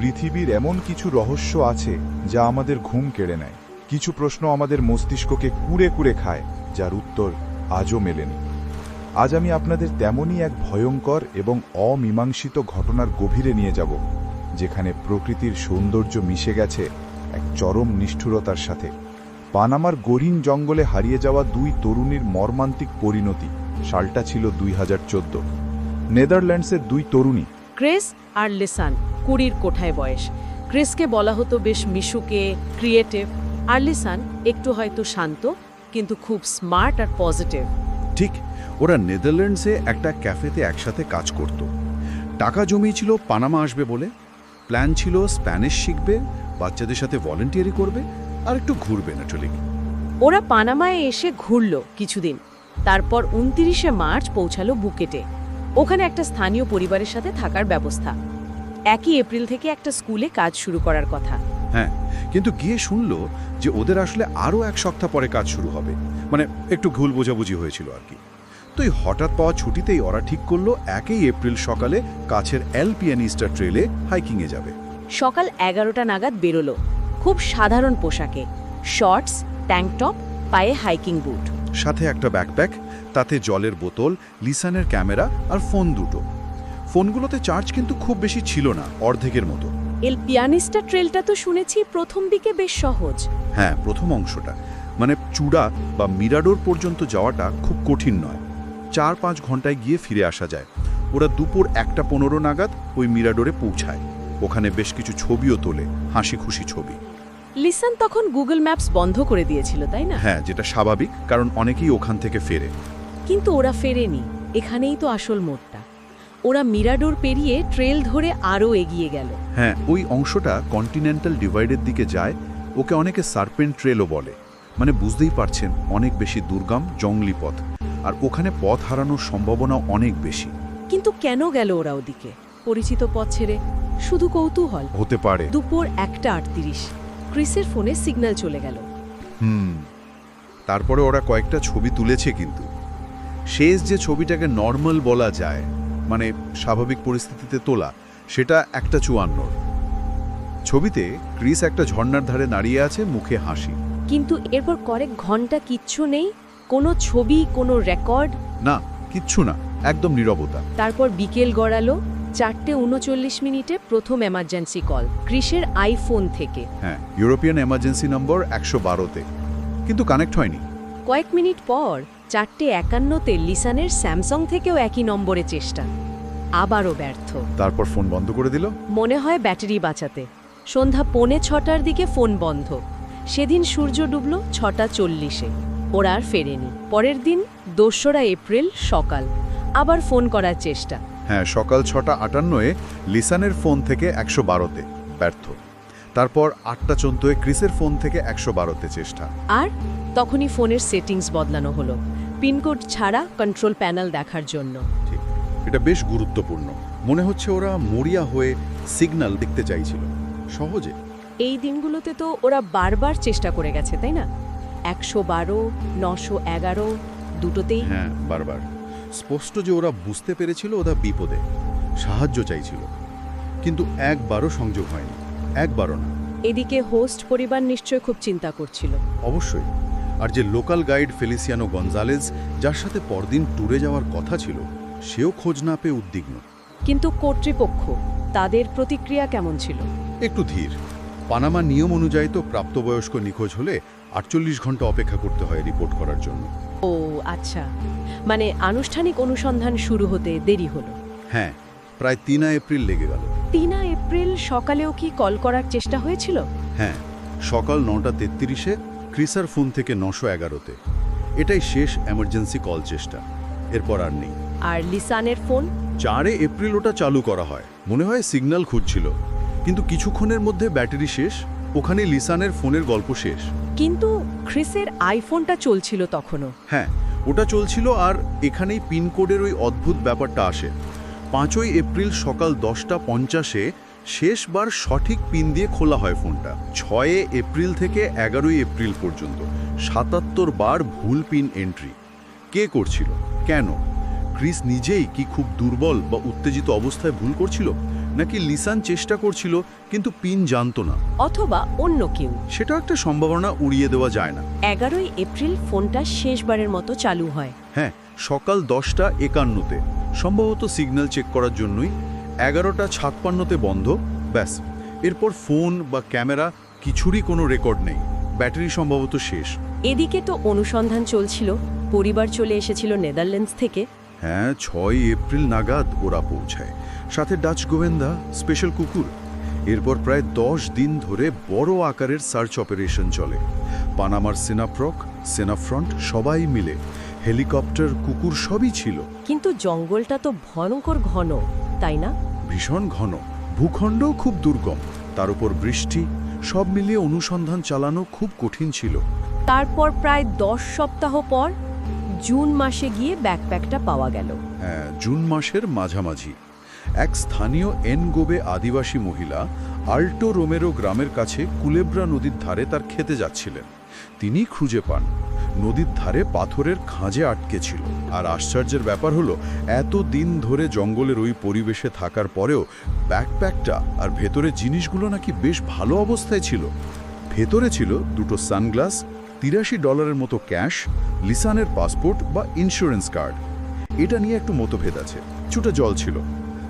পৃথিবীর এমন কিছু রহস্য আছে যা আমাদের ঘুম কেড়ে নেয়। কিছু প্রশ্ন আমাদের মস্তিষ্ককে কুড়ে কুড়ে খায়, যার উত্তর আজও মেলেনি। আজ আমি আপনাদের তেমনই এক ভয়ঙ্কর এবং অমীমাংসিত ঘটনার গভীরে নিয়ে যাব, যেখানে প্রকৃতির সৌন্দর্য মিশে গেছে এক চরম নিষ্ঠুরতার সাথে। পানামার গরিন জঙ্গলে হারিয়ে যাওয়া দুই তরুণীর মর্মান্তিক পরিণতি, সালটা ছিল দুই হাজার চোদ্দ। নেদারল্যান্ডসের দুই তরুণী, ক্রিস আর লিসান। কুড়ির কোঠায় বয়স। ক্রিসকে বলা হতো বেশ মিশুকে ক্রিয়েটিভ। আর্লিসান একটু হয়তো শান্ত কিন্তু খুব স্মার্ট আর পজিটিভ। ঠিক ওরা নেদারল্যান্ডসে একটা ক্যাফেতে একসাথে কাজ করত। টাকা জমিয়েছিল পানামা আসবে বলে। প্ল্যান ছিল স্প্যানিশ শিখবে বাচ্চাদের সাথে ভলেন্টিয়ারি করবে আর একটু ঘুরবে নেটলিক ওরা পানামায় এসে ঘুরল কিছুদিন। তারপর উনতিরিশে মার্চ পৌঁছালো বুকেটে। ওখানে একটা স্থানীয় পরিবারের সাথে থাকার ব্যবস্থা। একই এপ্রিল থেকে একটা স্কুলে কাজ শুরু করার কথা। হ্যাঁ কিন্তু গিয়ে শুনলো যে ওদের আসলে আরও এক সপ্তাহ পরে কাজ শুরু হবে। মানে একটু ভুল বোঝাবুঝি হয়েছিল আর কি। তো এই হঠাৎ পাওয়া ছুটিতেই ওরা ঠিক করল একই এপ্রিল সকালে কাছের এল পিয়ানিস্টার ট্রেলে হাইকিংয়ে যাবে। সকাল এগারোটা নাগাদ বেরোলো। খুব সাধারণ পোশাকে। শর্টস ট্যাঙ্ক টপ পায়ে হাইকিং বুট। সাথে একটা ব্যাকপ্যাক তাতে জলের বোতল লিসানের ক্যামেরা আর ফোন দুটো। ফোনগুলোতে চার্জ কিন্তু খুব বেশি ছিল না অর্ধেকের মতো। এল পিয়ানিস্টা ট্রেলটা তো শুনেছি প্রথম দিকে বেশ সহজ। হ্যাঁ প্রথম অংশটা। মানে চূড়া বা মিরাডোর পর্যন্ত যাওয়াটা খুব কঠিন নয়। চার পাঁচ ঘন্টায় গিয়ে ফিরে আসা যায়। ওরা দুপুর একটা পনেরো নাগাদ ওই মিরাডোরে পৌঁছায়। ওখানে বেশ কিছু ছবিও তোলে হাসি খুশি ছবি। লিসান তখন গুগল ম্যাপস বন্ধ করে দিয়েছিল তাই না? হ্যাঁ যেটা স্বাভাবিক কারণ অনেকেই ওখান থেকে ফেরে। কিন্তু ওরা ফেরেনি। এখানেই তো আসল মোড়টা। ওরা মিরাডোর পেরিয়ে ট্রেল ধরে আরও এগিয়ে গেল। হ্যাঁ ওই অংশটা কন্টিনেন্টাল ডিভাইডের দিকে যায় ওকে অনেকে সার্পেন্ট ট্রেলও বলে। মানে বুঝতেই পারছেন অনেক বেশি দুর্গম জঙ্গলি পথ। আর ওখানে পথ হারানোর সম্ভাবনা অনেক বেশি। কিন্তু কেন গেল ওরা ওদিকে? পরিচিত পথ ছেড়ে শুধু কৌতূহল। হতে পারে। দুপুর একটা আটত্রিশ। ক্রিসের ফোনে সিগন্যাল চলে গেল। হুম। তারপরে ওরা কয়েকটা ছবি তুলেছে কিন্তু। শেষ যে ছবিটাকে নর্মাল বলা যায় মানে স্বাভাবিক পরিস্থিতিতে তোলা সেটা একটা চুয়ান্নর। ছবিতে ক্রিস একটা ঝর্ণার ধারে দাঁড়িয়ে আছে মুখে হাসি। কিন্তু এরপর কয়েক ঘণ্টা কিচ্ছু নেই কোনো ছবি কোনো রেকর্ড? না কিচ্ছু না একদম নীরবতা। তারপর বিকেল গড়ালো চারটে উনচল্লিশ মিনিটে প্রথম এমার্জেন্সি কল ক্রিসের আইফোন থেকে। হ্যাঁ ইউরোপিয়ান এমার্জেন্সি নম্বর একশো বারোতে। কিন্তু কানেক্ট হয়নি। কয়েক মিনিট পর চারটে একান্নতে লিসানের স্যামসাং থেকেও একই নম্বরে চেষ্টা। আবারও ব্যর্থ। তারপর ফোন বন্ধ করে দিল? মনে হয় ব্যাটারি বাঁচাতে। সন্ধ্যা পৌনে ছটার দিকে ফোন বন্ধ। সেদিন সূর্য ডুবল ছটা চল্লিশে। ওরা আর ফেরেনি। পরের দিন দোসরা এপ্রিল সকাল। আবার ফোন করার চেষ্টা। হ্যাঁ সকাল ছটা আটান্নয়ে লিসানের ফোন থেকে একশো বারোতে। ব্যর্থ। তারপর আটটা চোদ্দোয় ক্রিসের ফোন থেকে একশো বারোতে চেষ্টা। আর তখনই ফোনের সেটিংস বদলানো হলো পিনকোড ছাড়া কন্ট্রোল প্যানেল দেখার জন্য। ঠিক এটা বেশ গুরুত্বপূর্ণ। মনে হচ্ছে ওরা মরিয়া হয়ে সিগন্যাল দেখতে চাইছিল। সহজে। এই দিনগুলোতে তো ওরা বারবার চেষ্টা করে গেছে তাই না? একশো বারো নশো এগারো দুটোতেই। হ্যাঁ বারবার। স্পষ্ট যে ওরা বুঝতে পেরেছিল ওরা বিপদে। সাহায্য চাইছিল। কিন্তু একবারও সংযোগ হয়নি। একবারও না। এদিকে হোস্ট পরিবার নিশ্চয় খুব চিন্তা করছিল। অবশ্যই। আর যে লোকাল গাইড ফেলিসিয়ানো গঞ্জালেজ যার সাথে পরদিন ট্যুরে যাওয়ার কথা ছিল সেও খোঁজ না পেয়ে উদ্বিগ্ন। কিন্তু কর্তৃপক্ষ তাদের প্রতিক্রিয়া কেমন ছিল? একটু ধীর। পানামা নিয়ম অনুযায়ী তো প্রাপ্তবয়স্ক নিখোঁজ হলে আটচল্লিশ ঘণ্টা অপেক্ষা করতে হয় রিপোর্ট করার জন্য। ও আচ্ছা। মানে আনুষ্ঠানিক অনুসন্ধান শুরু হতে দেরি হলো। হ্যাঁ প্রায় তিনা এপ্রিল লেগে গেল। তিনা সকালেও কি কল করার চেষ্টা হয়েছিল? হ্যাঁ সকাল নটা তেত্রিশে ক্রিসার ফোন থেকে নশো এগারোতে। এটাই শেষ এমার্জেন্সি কল চেষ্টা। এরপর আর নেই। আর লিসানের ফোন? চারে এপ্রিল ওটা চালু করা হয়। মনে হয় সিগন্যাল খুঁজছিল। কিন্তু কিছুক্ষণের মধ্যে ব্যাটারি শেষ ওখানে লিসানের ফোনের গল্প শেষ। কিন্তু ক্রিসের আইফোনটা চলছিল তখনও। হ্যাঁ ওটা চলছিল আর এখানেই পিনকোডের ওই অদ্ভুত ব্যাপারটা আসে। পাঁচই এপ্রিল সকাল দশটা পঞ্চাশে শেষবার সঠিক পিন দিয়ে খোলা হয় ফোনটা। ছয়ে এপ্রিল থেকে এগারোই এপ্রিল পর্যন্ত। সাতাত্তর বার ভুল পিন এন্ট্রি। কে করছিল? কেন? ক্রিস নিজেই কি খুব দুর্বল বা উত্তেজিত অবস্থায় ভুল করছিল? নাকি লিসান চেষ্টা করছিল কিন্তু পিন জানতো না? অথবা অন্য কেউ। সেটা একটা সম্ভাবনা উড়িয়ে দেওয়া যায় না। এগারোই এপ্রিল ফোনটা শেষবারের মতো চালু হয়। হ্যাঁ সকাল দশটা একান্নতে। সম্ভবত সিগন্যাল চেক করার জন্যই এগারোটা ছাপ্পান্নতে বন্ধ ব্যাস। এরপর ফোন বা ক্যামেরা কিছুরই কোনো রেকর্ড নেই। ব্যাটারি সম্ভবত শেষ। এদিকে তো অনুসন্ধান চলছিল পরিবার চলে এসেছিল নেদারল্যান্ডস থেকে। হ্যাঁ ছয় এপ্রিল নাগাদ ওরা পৌঁছায়। সাথে ডাচ গোয়েন্দা স্পেশাল কুকুর। এরপর প্রায় দশ দিন ধরে বড় আকারের সার্চ অপারেশন চলে। পানামার সেনাফ্রক সেনাফ্রন্ট সবাই মিলে। হেলিকপ্টার কুকুর সবই ছিল। কিন্তু জঙ্গলটা তো ভয়ঙ্কর ঘন। তাই না? ভীষণ ঘন ভূখণ্ডও খুব দুর্গম। তার উপর বৃষ্টি সব মিলিয়ে অনুসন্ধান চালানো খুব কঠিন ছিল। তারপর প্রায় দশ সপ্তাহ পর জুন মাসে গিয়ে ব্যাকপ্যাকটা পাওয়া গেল। হ্যাঁ, জুন মাসের মাঝামাঝি। এক স্থানীয় এনগোবে আদিবাসী মহিলা আল্টো রোমেরো গ্রামের কাছে কুলেব্রা নদীর ধারে তার খেতে যাচ্ছিলেন। তিনি খুঁজে পান। নদীর ধারে পাথরের খাঁজে আটকে ছিল। আর আশ্চর্যের ব্যাপার হলো এত দিন ধরে জঙ্গলের ওই পরিবেশে থাকার পরেও ব্যাকপ্যাকটা আর ভেতরে জিনিসগুলো নাকি বেশ ভালো অবস্থায় ছিল। ভেতরে ছিল দুটো সানগ্লাস, তিরাশি ডলারের মতো ক্যাশ, লিসানের পাসপোর্ট বা ইন্স্যুরেন্স কার্ড। এটা নিয়ে একটু মতভেদ আছে। কিছুটা জল ছিল।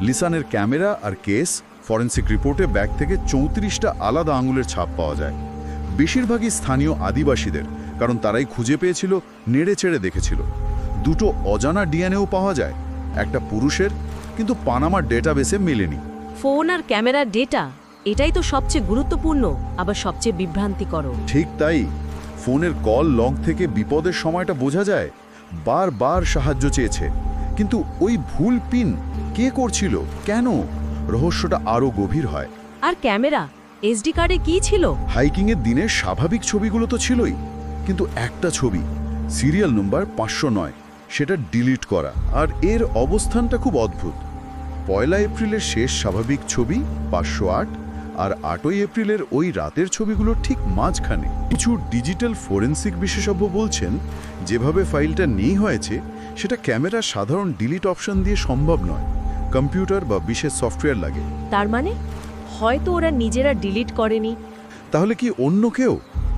লিসানের ক্যামেরা আর কেস, ফরেন্সিক রিপোর্টে ব্যাগ থেকে চৌত্রিশটা আলাদা আঙুলের ছাপ পাওয়া যায়। বেশিরভাগই স্থানীয় আদিবাসীদের কারণ তারাই খুঁজে পেয়েছিল নেড়ে চেড়ে দেখেছিল। দুটো অজানা ডিএনএও পাওয়া যায় একটা পুরুষের কিন্তু পানামার ডেটাবেসে মেলেনি। ফোন আর ক্যামেরার ডেটা এটাই তো সবচেয়ে গুরুত্বপূর্ণ আবার সবচেয়ে বিভ্রান্তিকর ঠিক তাই ফোনের কল লগ থেকে বিপদের সময়টা বোঝা যায় বারবার সাহায্য চেয়েছে। কিন্তু ওই ভুল পিন কে করছিল কেন? রহস্যটা আরও গভীর হয়। আর ক্যামেরা এসডি কার্ডে কি ছিল? হাইকিংয়ের দিনের স্বাভাবিক ছবিগুলো তো ছিলই কিন্তু একটা ছবি সিরিয়াল নম্বর পাঁচশো নয় সেটা ডিলিট করা আর এর অবস্থানটা খুব অদ্ভুত। পয়লা এপ্রিলের শেষ স্বাভাবিক ছবি পাঁচশো আট আর আটই এপ্রিলের ওই রাতের ছবিগুলো ঠিক মাঝখানে। কিছু ডিজিটাল ফোরেন্সিক বিশেষজ্ঞ বলছেন যেভাবে ফাইলটা নেই হয়েছে সেটা ক্যামেরার সাধারণ ডিলিট অপশন দিয়ে সম্ভব নয়। কম্পিউটার বা বিশেষ সফটওয়্যার লাগে। তার মানে? হয়তো ওরা নিজেরা ডিলিট করেনি। তাহলে কি অন্য কেউ?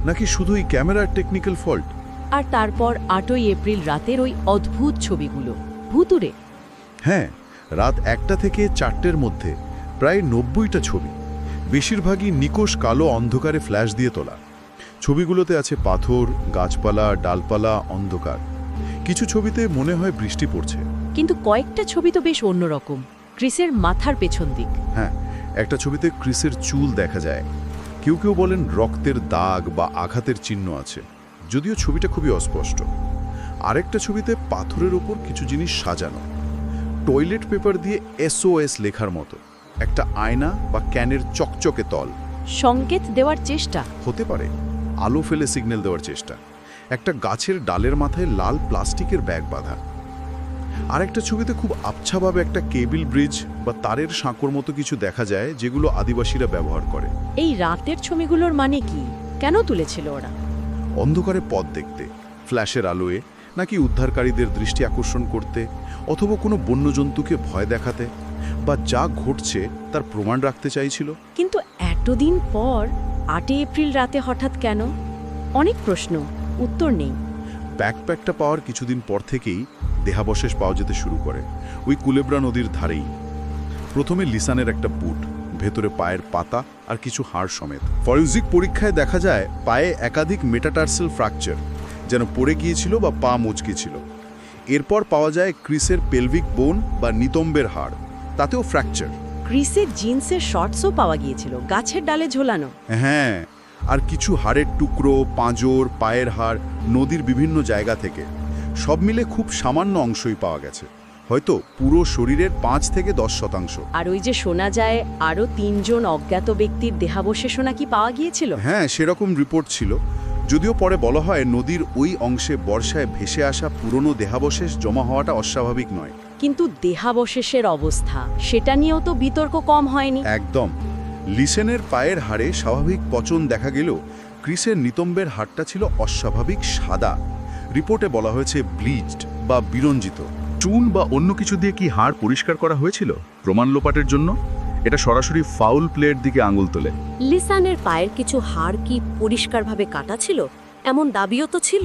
নাকি শুধুই ক্যামেরার টেকনিক্যাল ফল্ট আর তারপর আটই এপ্রিল রাতের ওই অদ্ভুত ছবিগুলো। ভুতুরে হ্যাঁ রাত একটা থেকে চারটের মধ্যে প্রায় নব্বইটা ছবি। বেশিরভাগই নিকোষ কালো অন্ধকারে ফ্ল্যাশ দিয়ে তোলা। ছবিগুলোতে আছে পাথর গাছপালা ডালপালা অন্ধকার। কিছু ছবিতে মনে হয় বৃষ্টি পড়ছে। কিন্তু কয়েকটা ছবি তো বেশ অন্যরকম। ক্রিসের মাথার পেছন দিক। হ্যাঁ একটা ছবিতে ক্রিসের চুল দেখা যায়। কেউ কেউ বলেন রক্তের দাগ বা আঘাতের চিহ্ন আছে যদিও ছবিটা খুবই অস্পষ্ট। আরেকটা ছবিতে পাথরের ওপর কিছু জিনিস সাজানো। টয়লেট পেপার দিয়ে এসওএস লেখার মতো। একটা আয়না বা ক্যানের চকচকে তল। সংকেত দেওয়ার চেষ্টা। হতে পারে। আলো ফেলে সিগন্যাল দেওয়ার চেষ্টা। একটা গাছের ডালের মাথায় লাল প্লাস্টিকের ব্যাগ বাঁধা। আরেকটা ছবিতে খুব আবছাভাবে একটা কেবিল ব্রিজ বা তারের সাঁকোর মতো কিছু দেখা যায় যেগুলো আদিবাসীরা ব্যবহার করে। এই রাতের ছবিগুলোর মানে কি? কেন তুলেছিল ওরা? অন্ধকারে পথ দেখতে ফ্ল্যাশের আলোয় নাকি উদ্ধারকারীদের দৃষ্টি আকর্ষণ করতে অথবা কোনো বন্যজন্তুকে ভয় দেখাতে বা যা ঘটছে তার প্রমাণ রাখতে চাইছিল? কিন্তু এতদিন পর আটই এপ্রিল রাতে হঠাৎ কেন? অনেক প্রশ্ন উত্তর নেই। ব্যাকপ্যাকটা পাওয়ার কিছুদিন পর থেকেই দেহাবশেষ পাওয়া যেতে শুরু করে। ওই কুলেব্রা নদীর ধারেই। প্রথমে লিসানের একটা বুট ভেতরে পায়ের পাতা আর কিছু হাড় সমেত। ফরেন্সিক পরীক্ষায় দেখা যায় পায়ে একাধিক মেটাটার্সেল ফ্র্যাকচার যেন পড়ে গিয়েছিল বা পা মুচকেছিল এরপর পাওয়া যায় ক্রিসের পেলভিক বোন বা নিতম্বের হাড় তাতেও ফ্র্যাকচার। ক্রিসের জিন্সের শর্টসও পাওয়া গিয়েছিল গাছের ডালে ঝোলানো। হ্যাঁ আর কিছু হাড়ের টুকরো পাঁজর পায়ের হাড় নদীর বিভিন্ন জায়গা থেকে। সব মিলে খুব সামান্য অংশই পাওয়া গেছে। হয়তো পুরো শরীরের পাঁচ থেকে দশ শতাংশ। আর ওই যে শোনা যায় আরও তিনজন অজ্ঞাত ব্যক্তির দেহাবশেষও নাকি পাওয়া গিয়েছিল? হ্যাঁ সেরকম রিপোর্ট ছিল। যদিও পরে বলা হয় নদীর ওই অংশে বর্ষায় ভেসে আসা পুরনো দেহাবশেষ জমা হওয়াটা অস্বাভাবিক নয়। কিন্তু দেহাবশেষের অবস্থা সেটা নিয়েও তো বিতর্ক কম হয়নি। একদম। লিসেনের পায়ের হাড়ে স্বাভাবিক পচন দেখা গেলেও ক্রিসের নিতম্বের হাড়টা ছিল অস্বাভাবিক সাদা। রিপোর্টে বলা হয়েছে ব্লিচড বা বিরঞ্জিত। চুন বা অন্য কিছু দিয়ে কি হাড় পরিষ্কার করা হয়েছিল? প্রমাণ লোপাটের জন্য? এটা সরাসরি ফাউল প্লের দিকে আঙুল তোলে। লিসানের পায়ের কিছু হাড় কি পরিষ্কারভাবে কাটা ছিল? এমন দাবিও তো ছিল?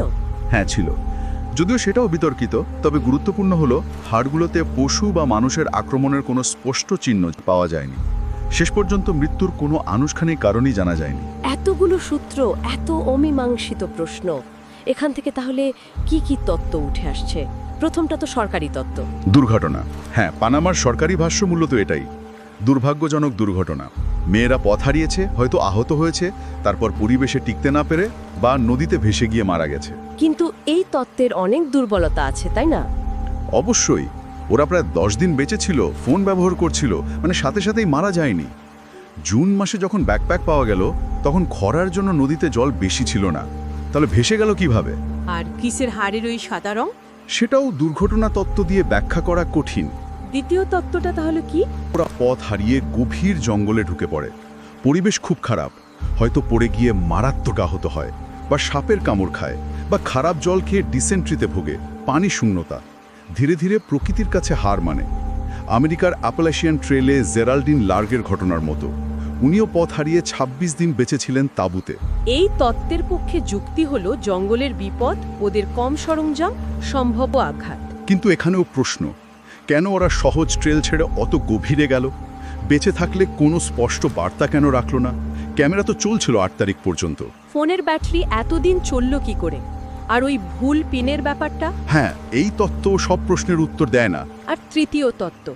হ্যাঁ ছিল। যদিও সেটাও বিতর্কিত তবে গুরুত্বপূর্ণ হলো হাড়গুলোতে পশু বা মানুষের আক্রমণের কোনো স্পষ্ট চিহ্ন পাওয়া যায়নি। শেষ পর্যন্ত মৃত্যুর কোনো আনুষ্ঠানিক কারণই জানা যায়নি। এতগুলো সূত্র এত অমীমাংসিত প্রশ্ন। এখান থেকে তাহলে কি কি তত্ত্ব উঠে আসছে? প্রথমটা তো সরকারি তত্ত্ব। দুর্ঘটনা। হ্যাঁ পানামার সরকারি ভাষ্য মূলত এটাই। দুর্ভাগ্যজনক দুর্ঘটনা। মেয়েরা পথ হারিয়েছে হয়তো আহত হয়েছে তারপর পরিবেশে টিকতে না পেরে বা নদীতে ভেসে গিয়ে মারা গেছে। কিন্তু এই তত্ত্বের অনেক দুর্বলতা আছে তাই না? অবশ্যই। ওরা প্রায় দশ দিন বেঁচে ছিল ফোন ব্যবহার করছিল মানে সাথে সাথেই মারা যায়নি। জুন মাসে যখন ব্যাকপ্যাক পাওয়া গেল তখন খরার জন্য নদীতে জল বেশি ছিল না। তাহলে ভেসে গেল কীভাবে? আর কিসের হাড়ের ওই সাদা রং? সেটাও দুর্ঘটনা তত্ত্ব দিয়ে ব্যাখ্যা করা কঠিন। দ্বিতীয় তত্ত্বটা তাহলে কি? ওরা পথ হারিয়ে গভীর জঙ্গলে ঢুকে পড়ে। পরিবেশ খুব খারাপ। হয়তো পড়ে গিয়ে মারাত্মক আহত হয় বা সাপের কামড় খায় বা খারাপ জল খেয়ে ডিসেন্ট্রিতে ভোগে পানি শূন্যতা। ধীরে ধীরে প্রকৃতির কাছে হার মানে। আমেরিকার অ্যাপালেশিয়ান ট্রেলে জেরাল্ডিন লার্গের ঘটনার মতো। উনিও পথ হারিয়ে ২৬ দিন বেঁচেছিলেন তাঁবুতে। এই তত্ত্বের পক্ষে যুক্তি হলো জঙ্গলের বিপদ ওদের কম সরঞ্জাম সম্ভব আঘাত। কিন্তু এখানেও প্রশ্ন কেন ওরা সহজ ট্রেল ছেড়ে অত গভীরে গেল? বেঁচে থাকলে কোনো স্পষ্ট বার্তা কেন রাখল না? ক্যামেরা তো চলছিল আট তারিখ পর্যন্ত। ফোনের ব্যাটারি এতদিন চলল কি করে? আর ওই ভুল পিনের ব্যাপারটা? হ্যাঁ এই তত্ত্ব সব প্রশ্নের উত্তর দেয় না। আর তৃতীয় তত্ত্ব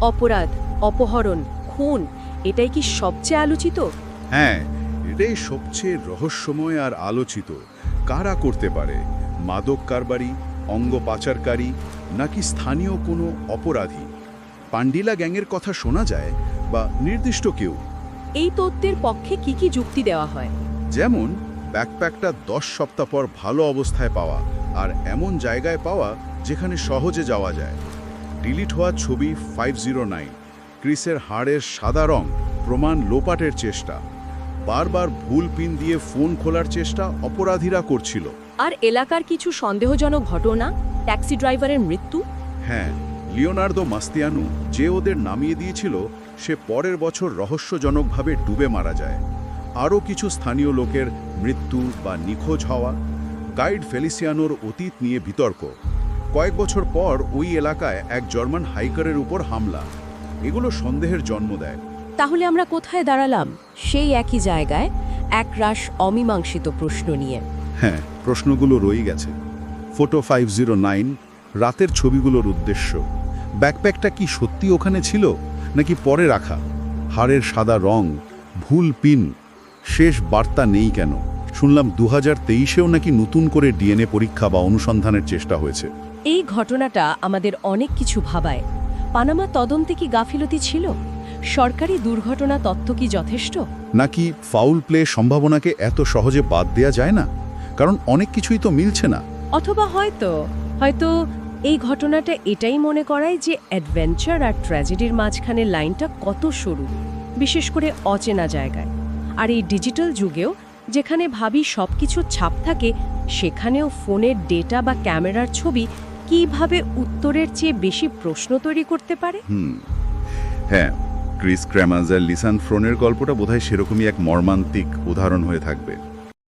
অপরাধ অপহরণ খুন এটাই কি সবচেয়ে আলোচিত? হ্যাঁ এটাই সবচেয়ে রহস্যময় আর আলোচিত। কারা করতে পারে? মাদক কারবারি অঙ্গ পাচারকারী নাকি স্থানীয় কোনো অপরাধী? পান্ডিলা গ্যাংয়ের কথা শোনা যায় বা নির্দিষ্ট কেউ? এই তত্ত্বের পক্ষে কি কি যুক্তি দেওয়া হয়? যেমন ব্যাকপ্যাকটা দশ সপ্তাহ পর ভালো অবস্থায় পাওয়া আর এমন জায়গায় পাওয়া যেখানে সহজে যাওয়া যায়। ডিলিট হওয়া ছবি ফাইভ জিরো নাইন ক্রিসের হাড়ের সাদা রং প্রমাণ লোপাটের চেষ্টা। বারবার ভুল পিন দিয়ে ফোন খোলার চেষ্টা অপরাধীরা করছিল। আর এলাকার কিছু সন্দেহজনক ঘটনা? ট্যাক্সি ড্রাইভারের মৃত্যু? হ্যাঁ লিওনার্দো মাস্তিয়ানু যে ওদের নামিয়ে দিয়েছিল সে পরের বছর রহস্যজনকভাবে ডুবে মারা যায়। আরও কিছু স্থানীয় লোকের মৃত্যু বা নিখোঁজ হওয়া গাইড ফেলিসিয়ানোর অতীত নিয়ে বিতর্ক। কয়েক বছর পর ওই এলাকায় এক জার্মান হাইকারের উপর হামলা। এগুলো সন্দেহের জন্ম দেয়। তাহলে আমরা কোথায় দাঁড়ালাম? সেই একই জায়গায় একরাশ অমীমাংসিত প্রশ্ন নিয়ে। হ্যাঁ প্রশ্নগুলো রয়ে গেছে। ফটো ফাইভ জিরো নাইন রাতের ছবিগুলোর উদ্দেশ্য। ব্যাকপ্যাকটা কি সত্যি ওখানে ছিল নাকি পরে রাখা? হাড়ের সাদা রং ভুল পিন। শেষ বার্তা নেই কেন? শুনলাম দু হাজার তেইশেও নাকি নতুন করে ডিএনএ পরীক্ষা বা অনুসন্ধানের চেষ্টা হয়েছে। এই ঘটনাটা আমাদের অনেক কিছু ভাবায়। পানামা তদন্তে কি গাফিলতি ছিল? সরকারি দুর্ঘটনা তথ্য কি যথেষ্ট? নাকি ফাউল প্লে সম্ভাবনাকে এত সহজে বাদ দেয়া যায় না? কারণ অনেক কিছুই তো মিলছে না। অথবা হয়তো হয়তো এই ঘটনাটা এটাই মনে করায় যে অ্যাডভেঞ্চার আর ট্র্যাজেডির মাঝখানে লাইনটা কত সরু বিশেষ করে অচেনা জায়গায়। আর এই ডিজিটাল যুগেও যেখানে ভাবি সব কিছু ছাপ থাকে সেখানেও ফোনের ডেটা বা ক্যামেরার ছবি কীভাবে উত্তরের চেয়ে বেশি প্রশ্ন তৈরি করতে পারে? হ্যাঁ ক্রিস ক্র্যামাজ আর লিসান ফ্রোনের গল্পটা বোধহয় সেরকমই এক মর্মান্তিক উদাহরণ হয়ে থাকবে।